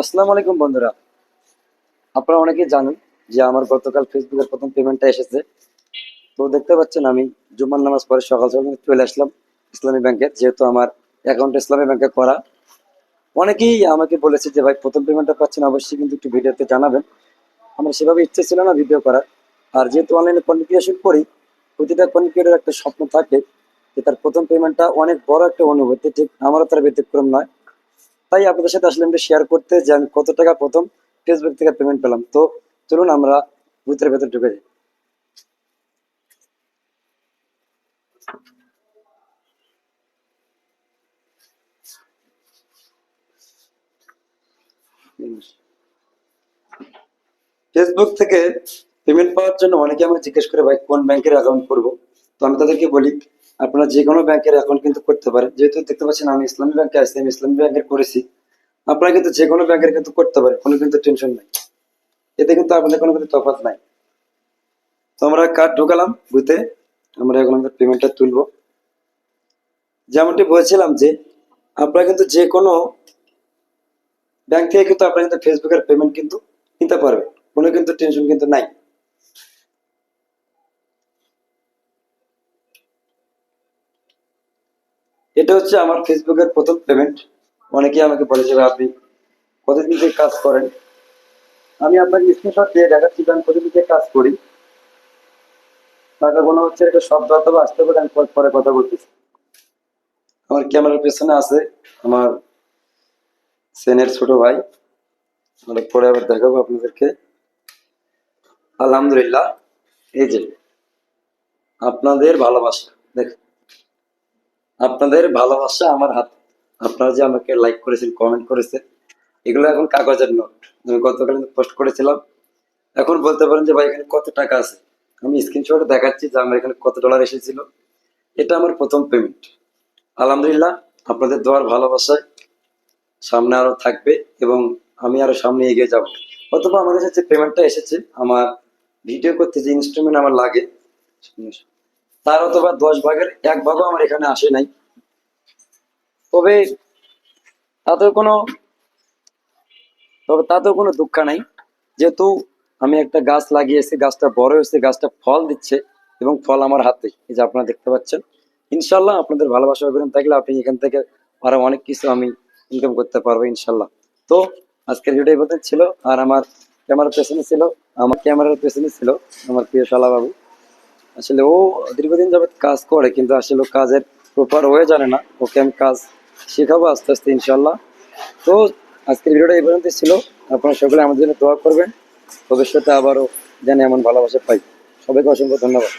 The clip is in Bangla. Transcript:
আসসালামু আলাইকুম বন্ধুরা। আপনারা অনেকেই জানেন যে আমার গতকাল ফেসবুকের প্রথম পেমেন্টটা এসেছে। তো দেখতে পাচ্ছেন আমি জুম্মার নামাজ পরে সকাল সকাল চলে আসলাম ইসলামী ব্যাংকে, যেহেতু আমার অ্যাকাউন্ট ইসলামী ব্যাংকে করা। অনেকেই আমাকে বলেছে যে, ভাই, প্রথম পেমেন্টটা পাচ্ছেন, অবশ্যই কিন্তু একটু ভিডিওতে জানাবেন। আমার সেভাবে ইচ্ছে ছিল না ভিডিও করার। আর যেহেতু অনলাইনে কন্টেন্ট করি, প্রতিটা কন্টেন্ট একটা স্বপ্ন থাকে যে, তার প্রথম পেমেন্টটা অনেক বড় একটা অনুভূতি। ঠিক, আমারও তার ব্যতিক্রম নয়। তাই আপনাদের সাথে আসলে আমি শেয়ার করতে যে আমি কত টাকা প্রথম ফেসবুক থেকে পেমেন্ট পেলাম। তো চলুন আমরা বুথের ভেতর ঢুকে যাই। ফেসবুক থেকে পেমেন্ট পাওয়ার জন্য অনেকে আমাকে জিজ্ঞেস করে, ভাই, কোন ব্যাংকের অ্যাকাউন্ট করব? তো আমি তাদেরকে বলি, আপনারা যে কোনো ব্যাংকের অ্যাকাউন্ট কিন্তু করতে পারেন। যেহেতু দেখতে পাচ্ছেন আমি ইসলামী ব্যাংকে আসছি আমি ইসলামী ব্যাংকের করেছি। আপনারা কিন্তু যে কোনো ব্যাংকের কিন্তু করতে পারেন, কোনো কিন্তু টেনশন নাই। এতে কিন্তু আপনাদের কোনো কিন্তু তফাৎ নাই। তো আমরা কার্ড ঢোকালাম বুথে আমরা এখন আমাদের পেমেন্টটা তুলবো। যেমনটি বলছিলাম যে, আপনারা কিন্তু যে কোনো ব্যাংক থেকে কিন্তু আপনারা কিন্তু ফেসবুকের পেমেন্ট কিন্তু নিতে পারবেন। কোনো কিন্তু টেনশন কিন্তু নাই। এটা হচ্ছে আমার ফেসবুকের প্রথম পেমেন্ট অনেকেই আমাকে বলে যে আপনি কতদিন থেকে কাজ করেন? আমি আপনাকে স্ক্রিনশট দিয়ে দেখাচ্ছি আমি কতদিন থেকে কাজ করি। টাকা কোনো হচ্ছে একটা শব্দ অথবা আসতে পারে, আমি পর- কথা বলতেছি। আমার ক্যামেরার পেছনে আছে আমার সেনের ছোট ভাই। আমরা পরে আবার দেখাবো আপনাদেরকে। আলহামদুলিল্লাহ। এই যে, আপনাদের ভালোবাসা। দেখ আপনাদের ভালোবাসা আমার হাত। আপনারা যে আমাকে লাইক করেছেন কমেন্ট করেছেন, এগুলো এখন কাগজের নোট আমি গতকাল পোস্ট করেছিলাম। এখন বলতে পারেন যে ভাই, এখানে কত টাকা আছে? আমি স্ক্রিনশটে দেখাচ্ছি যে আমার এখানে কত ডলার এসেছিল। এটা আমার প্রথম পেমেন্ট আলহামদুলিল্লাহ, আপনাদের দোয়ার ভালোবাসায় সামনে আরও থাকবে এবং আমি আরও সামনে এগিয়ে যাব। অথবা আমার কাছে যে পেমেন্টটা এসেছে, আমার ভিডিও করতে যে ইনস্ট্রুমেন্ট আমার লাগে তার অথবা দশ ভাগের এক ভাগও আমার এখানে আসে নাই। তবে তাতে কোনো তবে তাতেও কোনো দুঃখ নাই। যেহেতু আমি একটা গাছ লাগিয়েছি, গাছটা বড় হয়েছে, গাছটা ফল দিচ্ছে এবং ফল আমার হাতে, এই যে আপনারা দেখতে পাচ্ছেন। ইনশাল্লাহ আপনাদের ভালোবাসা অভিযান থাকলে আপনি এখান থেকে আরও অনেক কিছু আমি ইনকাম করতে পারব ইনশাল্লাহ তো আজকের ভিডিও ছিল। আর আমার ক্যামেরার পেছনে ছিল, আমার ক্যামেরার পেছনে ছিল আমার প্রিয় শালা বাবু আসলে ও দীর্ঘদিন যাবৎ কাজ করে, কিন্তু আসলে কাজের প্রপার হয়ে জানে না। ওকে আমি কাজ শেখাবো আস্তে আস্তে ইনশাল্লাহ তো আজকের ভিডিওটা এই পর্যন্ত ছিল। আপনারা সকলে আমাদের জন্য দোয়া করবেন। ভবিষ্যতে আবারও যেন এমন ভালোবাসা পাই। সবাইকে অসংখ্য ধন্যবাদ।